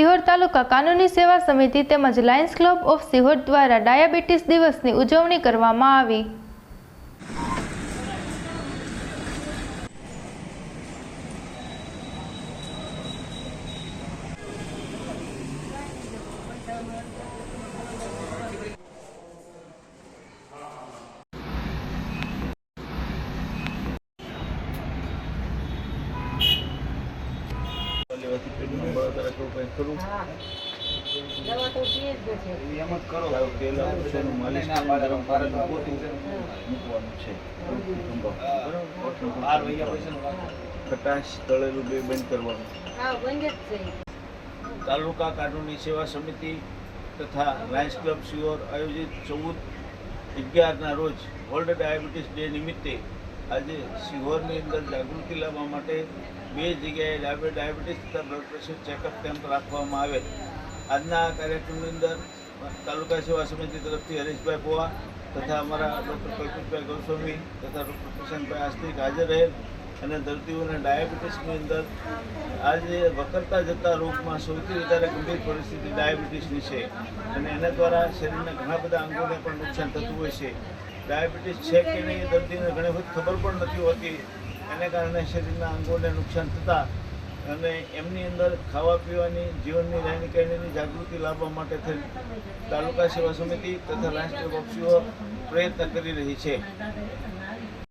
સિહોર તાલુકા કાનૂની સેવા સમિતિ તેમજ લાયન્સ ક્લબ ઓફ સિહોર દ્વારા ડાયાબિટીસ દિવસની ઉજવણી કરવામાં આવી. લેવાથી પેટમાં બળતરા કે એવું કંઈ ખરું? દવા તો પીએ જ છે એમ જ કરો. તેલ આવું માલિશ કરીને ગરમ પાણીમાં પોતું મૂકવાનું છે. બરાબર? ખટાશ તળેલું બે બંધ કરવાનું. હા બંધ જ છે. તાલુકા કાનૂની સેવા સમિતિ તથા લાયન્સ ક્લબ સિયોર આયોજિત ચૌદ અગિયારના રોજ વર્લ્ડ ડાયાબિટીસ ડે નિમિત્તે આજે સિહોરની અંદર જાગૃતિ લાવવા માટે બે જગ્યાએ ડાયાબિટીસ તથા બ્લડ પ્રેશર ચેકઅપ કેમ્પ રાખવામાં આવે આજના આ કાર્યક્રમની અંદર તાલુકા સેવા સમિતિ તરફથી હરીશભાઈ પોવા તથા અમારા ડૉક્ટર કલ્પિતભાઈ ગોસ્વામી તથા ડૉક્ટર પ્રશાંતભાઈ આસ્તિક હાજર રહેલ અને દર્દીઓને ડાયાબિટીસની અંદર આજે વકરતા જતા રોગમાં સૌથી વધારે ગંભીર પરિસ્થિતિ ડાયાબિટીસની છે. અને એના દ્વારા શરીરના ઘણા બધા અંગોને પણ નુકસાન થતું હોય છે. ડાયાબિટીસ છે કે નહીં દર્દીને ઘણી વખત ખબર પણ નથી હોતી. એને કારણે શરીરના અંગોને નુકસાન થતાં અને એમની અંદર ખાવા પીવાની, જીવનની રહેણી કહેણીની જાગૃતિ લાવવા માટે થઈ તાલુકા સેવા સમિતિ તથા રાષ્ટ્રીય પક્ષીઓ પ્રયત્ન કરી રહી છે.